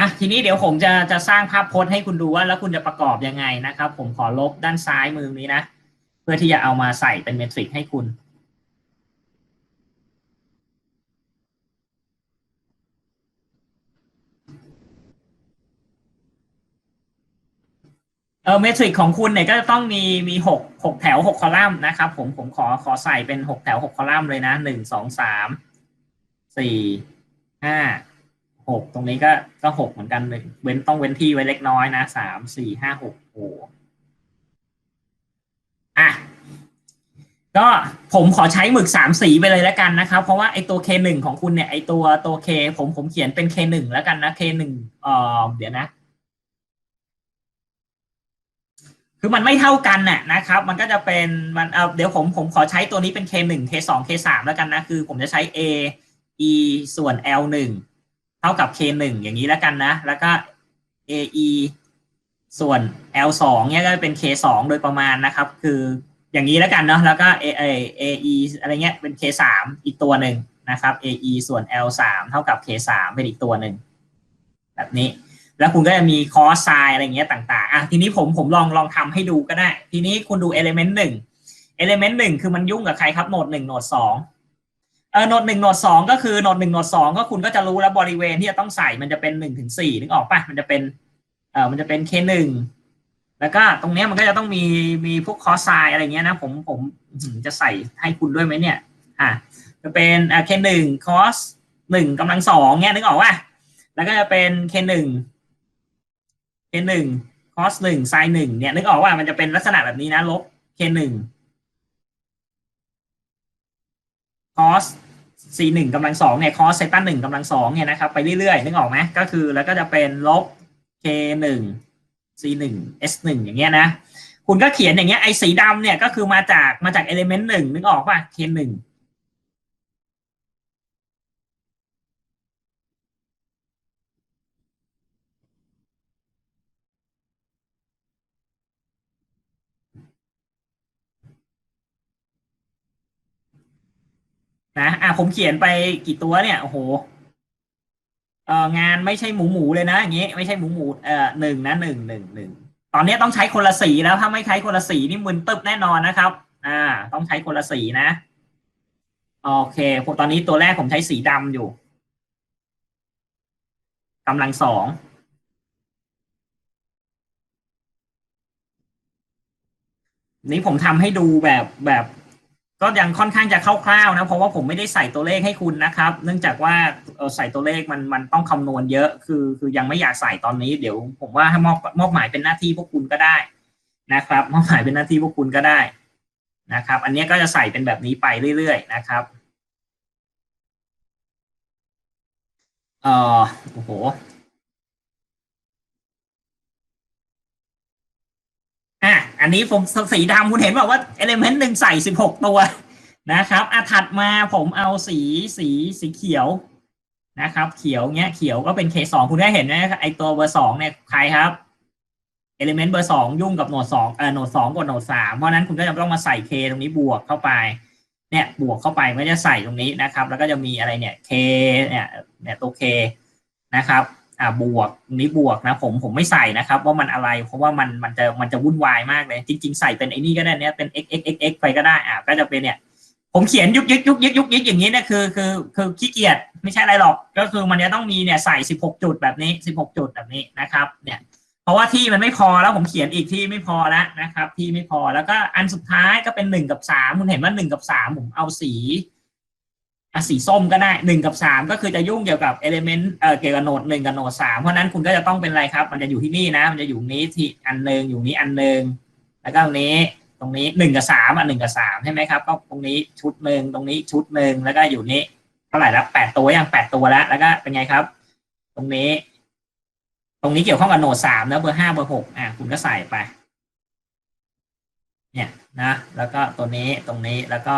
อะทีนี้เดี๋ยวผมจะจะสร้างภาพพจน์ให้คุณดูว่าแล้วคุณจะประกอบยังไงนะครับ ผมขอลบด้านซ้ายมือนี้นะ เพื่อที่จะเอามาใส่เป็นเมทริกให้คุณเออเมทริกของคุณเนี่ยก็จะต้องมีมีหกหกแถวหกคอลัมน์นะครับผมผมขอขอใส่เป็นหกแถวหกคอลัมน์เลยนะหนึ่งสองสามสี่ห้า หกตรงนี้ก็ก็หกเหมือนกันหนึ่งเว้นต้องเว้นที่ไว้เล็กน้อยนะสามสี่ห้าหกโอ้อะก็ผมขอใช้หมึกสามสีไปเลยแล้วกันนะครับ เพราะว่าไอตัว K หนึ่งของคุณเนี่ยไอตัวตัว K ผมผมเขียนเป็น K หนึ่งแล้วกันนะ K หนึ่งเอ่อเดี๋ยวนะ คือมันไม่เท่ากันน่ะนะครับ มันก็จะเป็นมันเออเดี๋ยวผมผมขอใช้ตัวนี้เป็น K หนึ่ง K สอง K สามแล้วกันนะ คือผมจะใช้ A E ส่วน L หนึ่ง เท่ากับ K หนึ่งอย่างนี้แล้วกันนะ แล้วก็ A E ส่วน L สองเนี่ยก็เป็น K สองโดยประมาณนะครับ คืออย่างนี้แล้วกันเนาะแล้วก็ A A A E อะไรเงี้ยเป็น K สามอีกตัวหนึ่งนะครับ A E ส่วน L สามเท่ากับ K สามเป็นอีกตัวหนึ่งแบบนี้ แล้วคุณก็จะมีคอสไซอะไรเงี้ยต่างๆอะทีนี้ผมผมลองลองทำให้ดูก็ได้ ทีนี้คุณดูเอลิเมนต์หนึ่งเอลเมนต์หนึ่งคือมันยุ่งกับใครครับโหนดหนึ่งโหนดสอง เออโหนดหนึ่งโหนดสองก็คือโหนดหนึ่งโหนดสองก็คุณก็จะรู้แล้วบริเวณที่จะต้องใส่มันจะเป็นหนึ่งถึงสี่นึกออกปะมันจะเป็นเออมันจะเป็นเคหนึ่งแล้วก็ตรงนี้มันก็จะต้องมีมีพวกคอสไซอะไรเงี้ยนะผมผมจะใส่ให้คุณด้วยไหมเนี่ย อะจะเป็นอะเคหนึ่งคอสหนึ่งกำลังสองเนี้ยนึกออกปะแล้วก็จะเป็นเคหนึ่ง k หนึ่ง cos หนึ่ง sin หนึ่งเนี่ยนึกออกว่ามันจะเป็นลักษณะแบบนี้นะลบ k หนึ่ง cos c หนึ่งกำลังสองเนี่ย cos เซตันหนึ่งกำลังสองเนี่ยนะครับไปเรื่อยๆนึกออกไหมก็คือแล้วก็จะเป็นลบ k หนึ่ง c หนึ่ง s หนึ่งอย่างเงี้ยนะ คุณก็เขียนอย่างเงี้ยไอ้สีดำเนี่ยก็คือมาจากมาจากเอลิเมนต์หนึ่งนึกออกป่ะ k หนึ่ง นะอะผมเขียนไปกี่ตัวเนี่ยโอ้โหเอองานไม่ใช่หมูหมูเลยนะอย่างงี้ไม่ใช่หมูหมูเอ่อหนึ่งนะหนึ่งหนึ่งหนึ่งตอนนี้ต้องใช้คนละสีแล้วถ้าไม่ใช้คนละสีนี่มึนตึบแน่นอนนะครับ อ่า ต้องใช้คนละสีนะ โอเคผมตอนนี้ตัวแรกผมใช้สีดำอยู่กำลังสองนี่ผมทำให้ดูแบบแบบ ก็ยังค่อนข้างจะคร่าวๆนะเพราะว่าผมไม่ได้ใส่ตัวเลขให้คุณนะครับ เนื่องจากว่าใส่ตัวเลขมันมันต้องคำนวณเยอะ คือคือยังไม่อยากใส่ตอนนี้เดี๋ยว ผมว่าให้มอบมอบหมายเป็นหน้าที่พวกคุณก็ได้นะครับ มอบหมายเป็นหน้าที่พวกคุณก็ได้นะครับ อันนี้ก็จะใส่เป็นแบบนี้ไปเรื่อยๆนะครับเออโอ้โห อันนี้ผมสีดำคุณเห็นบอกว่าเอลิเมนต์หนึ่งใส่สิบหกตัวนะครับอะถัดมาผมเอาสีสีสีเขียวนะครับ เขียวเนี้ยเขียวก็เป็นเคสองคุณได้เห็นไหมไอตัวเบอร์สองเนี่ยใครครับเอลิเมนต์เบอร์สองยุ่งกับโหนดสองเอ่อโหนดสองกับโหนดสามเพราะนั้นคุณก็จะต้องมาใส่เคตรงนี้บวกเข้าไป เนี่ยบวกเข้าไปก็จะใส่ตรงนี้นะครับ แล้วก็จะมีอะไรเนี่ยเคเนี่ยเนี่ยตัวเคนะครับ อ่าบวกนี้บวกนะผมผมไม่ใส่นะครับ ว่ามันอะไร เพราะว่ามันมันจะมันจะวุ่นวายมากเลย จริง ๆ ใส่เป็นไอ้นี่ก็ได้เนี่ยเป็น x x x x ไปก็ได้อ่าก็จะเป็นเนี่ย ผมเขียนยุกยิกยุกยิกยุกยิกอย่างนี้เนี่ยคือคือคือขี้เกียจไม่ใช่อะไรหรอก ก็คือมันจะต้องมีเนี่ยใส่สิบหกจุดแบบนี้สิบหกจุดแบบนี้นะครับ เนี่ย เพราะว่าที่มันไม่พอแล้วผมเขียนอีกที่ไม่พอแล้วนะครับ ที่ไม่พอแล้วก็อันสุดท้ายก็เป็นหนึ่งกับสามคุณเห็นว่าหนึ่งกับสามผมเอาสี อะสีส้มก็ได้หนึ่งกับสามก็คือจะยุ่งเกี่ยวกับเอลิเมนต์เอ่อเกี่ยวกับโหนดหนึ่งกับโหนดสามเพราะนั้นคุณก็จะต้องเป็นอะไรครับ มันจะอยู่ที่นี่นะ มันจะอยู่นี้ที่อันหนึ่งอยู่นี้อันหนึ่งแล้วก็ตรงนี้ตรงนี้หนึ่งกับสามอะหนึ่งกับสามใช่ไหมครับก็ตรงนี้ชุดหนึ่งตรงนี้ชุดหนึ่งแล้วก็อยู่นี้เท่าไหร่แล้วแปดตัวอย่างแปดตัวแล้วแล้วก็เป็นไงครับ ตรงนี้ ตรงนี้เกี่ยวข้องกับโหนดสามนะเบอร์ห้าเบอร์หกอะคุณก็ใส่ไป เนี่ยนะ แล้วก็ตัวนี้ตรงนี้แล้วก็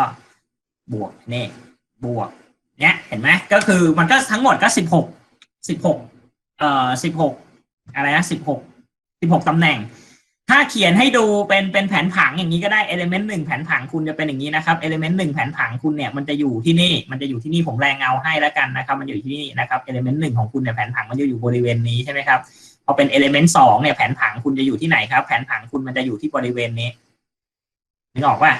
บวกนี่ บวกเนี่ยเห็นไหมก็คือมันก็ทั้งหมดก็สิบหกสิบหกเอ่อสิบหกอะไรนะสิบหกสิบหกตำแหน่ง ถ้าเขียนให้ดูเป็นเป็นแผนผังอย่างนี้ก็ได้ element หนึ่งแผนผังคุณจะเป็นอย่างนี้นะครับ element หนึ่งแผนผังคุณเนี่ยมันจะอยู่ที่นี่มันจะอยู่ที่นี่ผมแรงเงาให้แล้วกันนะครับ มันอยู่ที่นี่นะครับ element หนึ่งของคุณเนี่ยแผนผังมันจะอยู่บริเวณนี้ใช่ไหมครับพอเป็น element สองเนี่ยแผนผังคุณจะอยู่ที่ไหนครับ แผนผังคุณมันจะอยู่ที่บริเวณนี้นึกออกป่ะ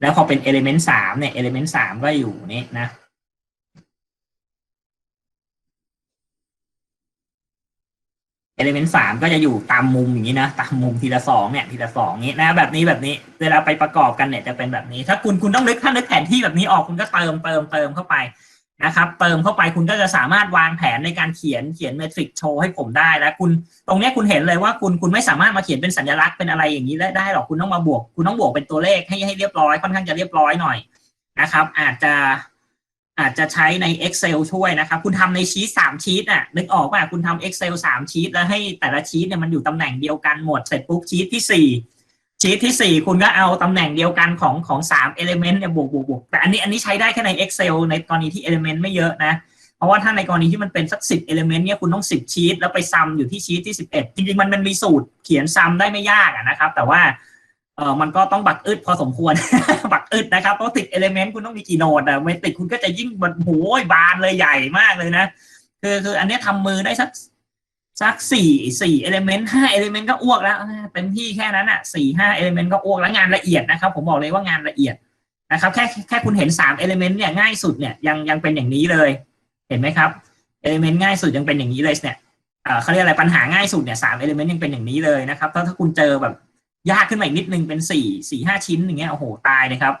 แล้วพอเป็นเอลิเมนต์สามเนี่ยเอลิเมนต์สามก็อยู่นี่นะเอลิเมนต์สามก็จะอยู่ตามมุมอย่างนี้นะตามมุมทีละสองเนี่ยทีละสองนี้นะแบบนี้แบบนี้เวลาไปประกอบกันเนี่ยจะเป็นแบบนี้ ถ้าคุณคุณต้องนึกถ้านึกแผนที่แบบนี้ออกคุณก็เติมเติมเติมเข้าไป นะครับเติมเข้าไปคุณก็จะสามารถวางแผนในการเขียนเขียนเมทริกโชว์ให้ผมได้แล้วคุณตรงนี้คุณเห็นเลยว่าคุณคุณไม่สามารถมาเขียนเป็นสัญลักษณ์เป็นอะไรอย่างนี้ได้ได้หรอกคุณต้องมาบวก คุณต้องบวกเป็นตัวเลขให้ให้เรียบร้อยค่อนข้างจะเรียบร้อยหน่อยนะครับ อาจจะอาจจะใช้ใน Excel ช่วยนะครับ คุณทำในชีตสามชีตอะนึกออกป่ะคุณทำ Excel สามชีตแล้วให้แต่ละชีตเนี่ยมันอยู่ตำแหน่งเดียวกันหมดเสร็จปุ๊บชีตที่สี่ ชีตที่สี่คุณก็เอาตำแหน่งเดียวกันของของสาม element เนี่ยบวกบวกบวกแต่อันนี้อันนี้ใช้ได้แค่ใน Excel ในกรณีที่ element ไม่เยอะนะ เพราะว่าถ้าในกรณีที่มันเป็นสักสิบ element เนี่ยคุณต้องสิบชีตแล้วไปซัมอยู่ที่ชีตที่สิบเอ็ดจริงๆ มันมันมีสูตรเขียนซัมได้ไม่ยากนะครับ แต่ว่าเออมันก็ต้องบักอึดพอสมควร บักอึดนะครับเพราะติดเอลิเมนต์คุณต้องมีกี่โนดอะไม่ติดคุณก็จะยิ่งแบบโหยบานเลยใหญ่มากเลยนะคือคืออันนี้ทำมือได้สัก สักสี่สี่เอลิเมนต์ห้าเอลิเมนต์ก็อ้วกแล้วเต็มที่แค่นั้นอะสี่ห้าเอลิเมนต์ก็อ้วกแล้วงานละเอียดนะครับ ผมบอกเลยว่างานละเอียดนะครับ แค่แค่คุณเห็นสามเอลิเมนต์เนี่ยง่ายสุดเนี่ยยังยังเป็นอย่างนี้เลย เห็นไหมครับเอลิเมนต์ง่ายสุดยังเป็นอย่างนี้เลยเนี่ยเอ่อเขาเรียกอะไรปัญหาง่ายสุดเนี่ยสามเอลิเมนต์ยังเป็นอย่างนี้เลยนะครับถ้าถ้าคุณเจอแบบยากขึ้นมาอีกนิดนึงเป็นสี่สี่ห้าชิ้นอย่างเงี้ยโอ้โหตายเลยครับ